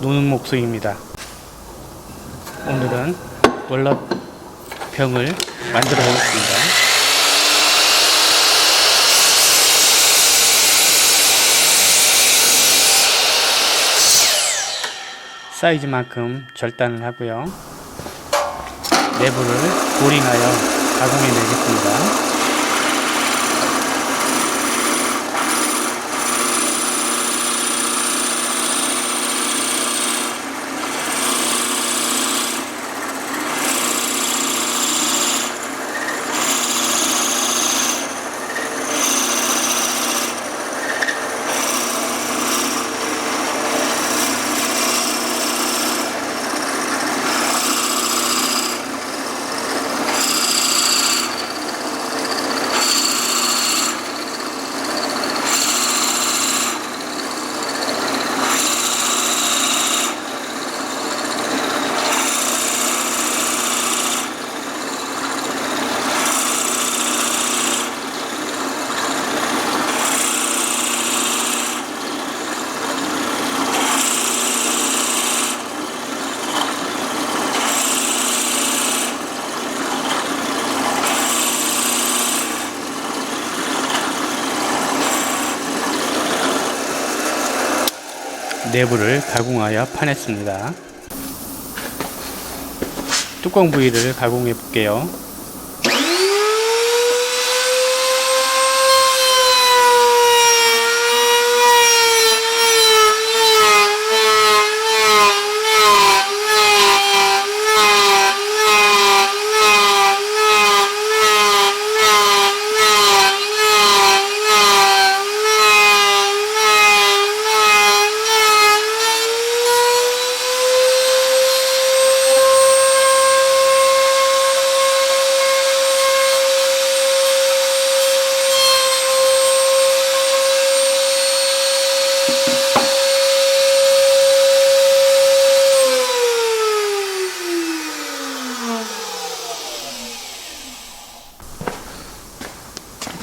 노는 목수입니다. 오늘은 월넛 병을 만들어 보겠습니다. 사이즈만큼 절단을 하고요. 내부를 보링하여 가공해 내겠습니다. 내부를 가공하여 파냈습니다. 뚜껑 부위를 가공해 볼게요.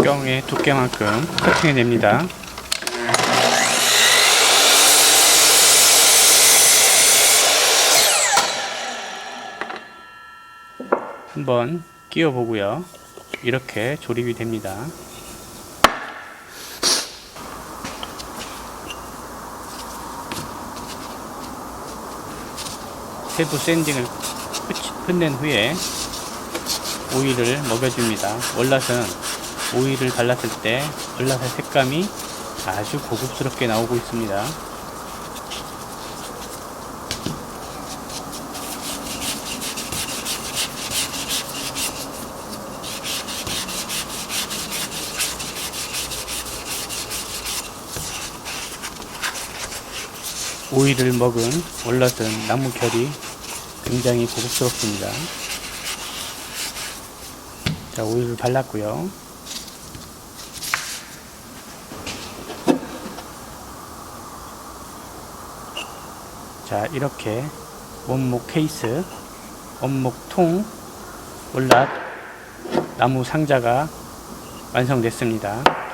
뚜껑의 두께만큼 커팅해 냅니다. 한번 끼워 보고요. 이렇게 조립이 됩니다. 세부 샌딩을 끝- 끝낸 후에 오일을 먹여줍니다. 월낫은 오일을 발랐을 때 월낫의 색감이 아주 고급스럽게 나오고 있습니다. 오일을 먹은 월낫은 나무 결이 굉장히 고급스럽습니다. 자, 오일을 발랐고요. 자, 이렇게 원목 케이스, 원목 통, 월낫, 나무 상자가 완성됐습니다.